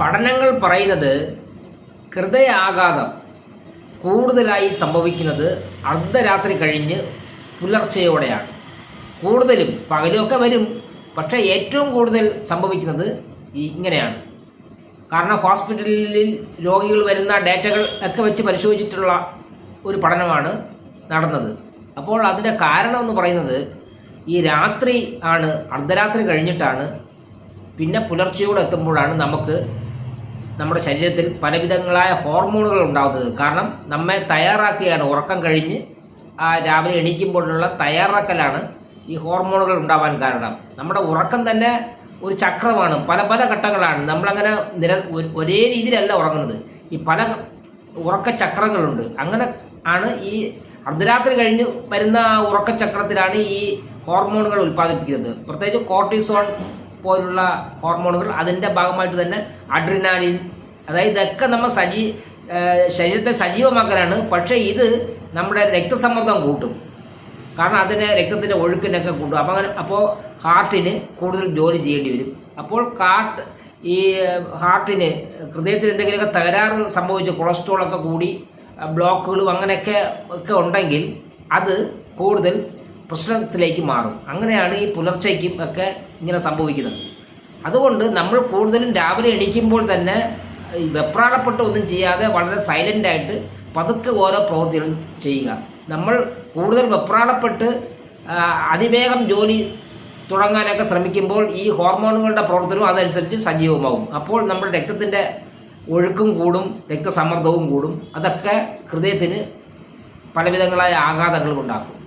പഠനങ്ങൾ പറയുന്നത് ഹൃദയാഘാതം കൂടുതലായി സംഭവിക്കുന്നത് അർദ്ധരാത്രി കഴിഞ്ഞ് പുലർച്ചയോടെയാണ്. കൂടുതലും പകലൊക്കെ വരും. പക്ഷേ ഏറ്റവും കൂടുതൽ സംഭവിക്കുന്നത് ഇങ്ങനെയാണ്. കാരണം ഹോസ്പിറ്റലിൽ രോഗികൾ വരുന്ന ഡേറ്റകൾ ഒക്കെ വെച്ച് പരിശോധിച്ചിട്ടുള്ള ഒരു പഠനമാണ് നടന്നത്. അപ്പോൾ അതിന്റെ കാരണം എന്ന് പറയുന്നത് ഈ രാത്രി ആണ് അർദ്ധരാത്രി കഴിഞ്ഞിട്ടാണ് പിന്നെ പുലർച്ചയോടെ എത്തുമ്പോഴാണ് നമുക്ക് നമ്മുടെ ശരീരത്തിൽ പലവിധങ്ങളായ ഹോർമോണുകൾ ഉണ്ടാകുന്നത്. കാരണം നമ്മെ തയ്യാറാക്കുകയാണ് ഉറക്കം കഴിഞ്ഞ് ആ രാവിലെ എണീക്കുമ്പോഴുള്ള തയ്യാറാക്കലാണ് ഈ ഹോർമോണുകൾ ഉണ്ടാവാൻ കാരണം. നമ്മുടെ ഉറക്കം തന്നെ ഒരു ചക്രമാണ്. പല പല ഘട്ടങ്ങളാണ് നമ്മളങ്ങനെ നിര ഒരേ രീതിയിലല്ല ഉറങ്ങുന്നത്. ഈ പല ഉറക്കചക്രങ്ങളുണ്ട് അങ്ങനെ ആണ് ഈ അർദ്ധരാത്രി കഴിഞ്ഞ് വരുന്ന ഉറക്കചക്രത്തിലാണ് ഈ ഹോർമോണുകൾ ഉൽപ്പാദിപ്പിക്കുന്നത്. പ്രത്യേകിച്ച് കോർട്ടിസോൺ പോലുള്ള ഹോർമോണുകൾ അതിന്റെ ഭാഗമായിട്ട് തന്നെ അഡ്രിനാലിൻ അതായത് ഇതൊക്കെ നമ്മൾ സജീ ശരീരത്തെ സജീവമാക്കലാണ്. പക്ഷേ ഇത് നമ്മുടെ രക്തസമ്മർദ്ദം കൂട്ടും. കാരണം അതിന് രക്തത്തിന്റെ ഒഴുക്കിനൊക്കെ കൂട്ടും. അപ്പം അങ്ങനെ അപ്പോൾ ഹാർട്ടിന് കൂടുതൽ ജോലി ചെയ്യേണ്ടി വരും. അപ്പോൾ കാർട്ട് ഈ ഹാർട്ടിന് ഹൃദയത്തിന് എന്തെങ്കിലുമൊക്കെ തകരാറ് സംഭവിച്ച് കൊളസ്ട്രോളൊക്കെ കൂടി ബ്ലോക്കുകളും അങ്ങനെയൊക്കെ ഒക്കെ ഉണ്ടെങ്കിൽ അത് കൂടുതൽ പ്രശ്നത്തിലേക്ക് മാറും. അങ്ങനെയാണ് ഈ പുലർച്ചയ്ക്കും ഒക്കെ ഇങ്ങനെ സംഭവിക്കുന്നത്. അതുകൊണ്ട് നമ്മൾ കൂടുതലും രാവിലെ എണീക്കുമ്പോൾ തന്നെ വെപ്രാളപ്പെട്ട് ഒന്നും ചെയ്യാതെ വളരെ സൈലന്റായിട്ട് പതുക്കെ ഓരോ പ്രവൃത്തികളും ചെയ്യുക. നമ്മൾ കൂടുതൽ വെപ്രാളപ്പെട്ട് അതിവേഗം ജോലി തുടങ്ങാനൊക്കെ ശ്രമിക്കുമ്പോൾ ഈ ഹോർമോണുകളുടെ പ്രവർത്തനവും അതനുസരിച്ച് സജീവമാവും. അപ്പോൾ നമ്മുടെ രക്തത്തിന്റെ ഒഴുക്കും കൂടും രക്തസമ്മർദ്ദവും കൂടും. അതൊക്കെ ഹൃദയത്തിന് പലവിധങ്ങളായ ആഘാതങ്ങൾ ഉണ്ടാക്കും.